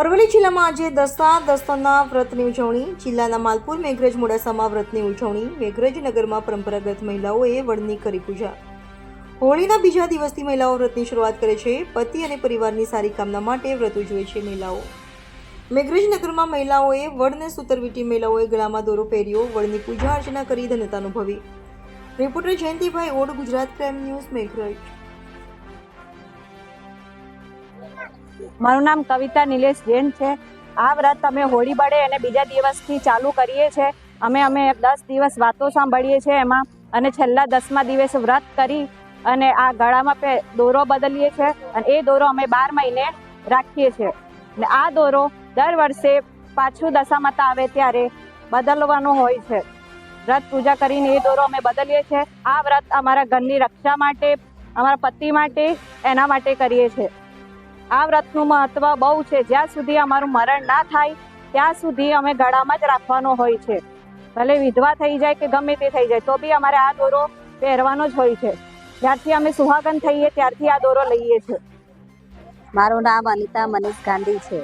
અરવલ્લી જિલ્લામાં આજે દસતા દસ્તાના વ્રતની ઉજવણી, જિલ્લાના માલપુર મેઘરજ મોડાસામાં વ્રતની ઉજવણી, મેઘરજ નગરમાં પરંપરાગત મહિલાઓએ વડની કરી પૂજા. હોળીના બીજા દિવસથી મહિલાઓ વ્રતની શરૂઆત કરે છે. પતિ અને પરિવારની સારી કામના માટે વ્રત ઉજવે છે મહિલાઓ. મેઘરજ નગરમાં મહિલાઓએ વડને સુતરવીટી મહિલાઓએ ગળામાં દોરો પહેર્યો વડની પૂજા અર્ચના કરી ધન્યતા અનુભવી. Reporter Jayantibhai Od, Gujarat crime news, Meghraj. મારું નામ કવિતા નિલેશ જૈન છે. આ વ્રત અમે હોળી બળે અને બીજા દિવસથી ચાલુ કરીએ છીએ. અમે અમે દસ દિવસ વાતો સાંભળીએ છીએ એમાં અને છેલ્લા દસમા દિવસે વ્રત કરી અને આ ગળામાં દોરો બદલીએ છીએ અને એ દોરો અમે બાર મહિને રાખીએ છીએ. અને આ દોરો દર વર્ષે પાછું દશામાતા આવે ત્યારે બદલવાનો હોય છે. વ્રત પૂજા કરીને એ દોરો અમે બદલીએ છીએ. આ વ્રત અમારા ઘરની રક્ષા માટે, અમારા પતિ માટે, એના માટે કરીએ છીએ. આ વ્રતનું મહત્વ બહુ છે. જ્યાં સુધી અમારું મરણ ના થાય, ત્યાં સુધી અમે ગળામાં જ રાખવાનો હોય છે. ભલે વિધવા થઈ જાય કે ગમે તે થઈ જાય, તો બી અમારે આ દોરો પહેરવાનો જ હોય છે. જ્યારથી અમે સુહાગન થઈએ, ત્યારથી આ દોરો લઈએ છીએ મારું નામ અનિતા મનીષ ગાંધી છે.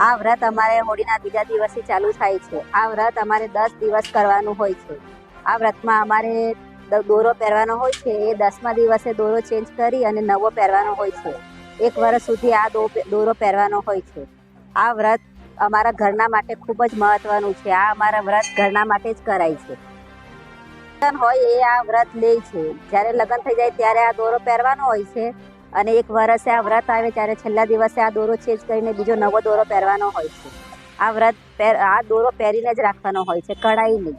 આ વ્રત અમારે હોળીના બીજા દિવસે ચાલુ થાય છે. આ વ્રત અમારે દસ દિવસ કરવાનું હોય છે. આ વ્રતમાં અમારે દોરો પહેરવાનો હોય છે. એ દસમા દિવસે દોરો ચેન્જ કરી અને નવો પહેરવાનો હોય છે. એક વર્ષ સુધી આ દોરો પહેરવાનો હોય છે. આ વ્રત અમારા ઘરના માટે ખૂબ જ મહત્વનું છે. આ અમારા વ્રત ઘરના માટે જ કરાય છે. લગ્ન હોય એ આ વ્રત લે છે. જ્યારે લગ્ન થઈ જાય ત્યારે આ દોરો પહેરવાનો હોય છે અને એક વર્ષે આ વ્રત આવે ત્યારે છેલ્લા દિવસે આ દોરો ચેન્જ કરીને બીજો નવો દોરો પહેરવાનો હોય છે. આ વ્રત આ દોરો પહેરીને જ રાખવાનો હોય છે. કઢાઈ નહીં.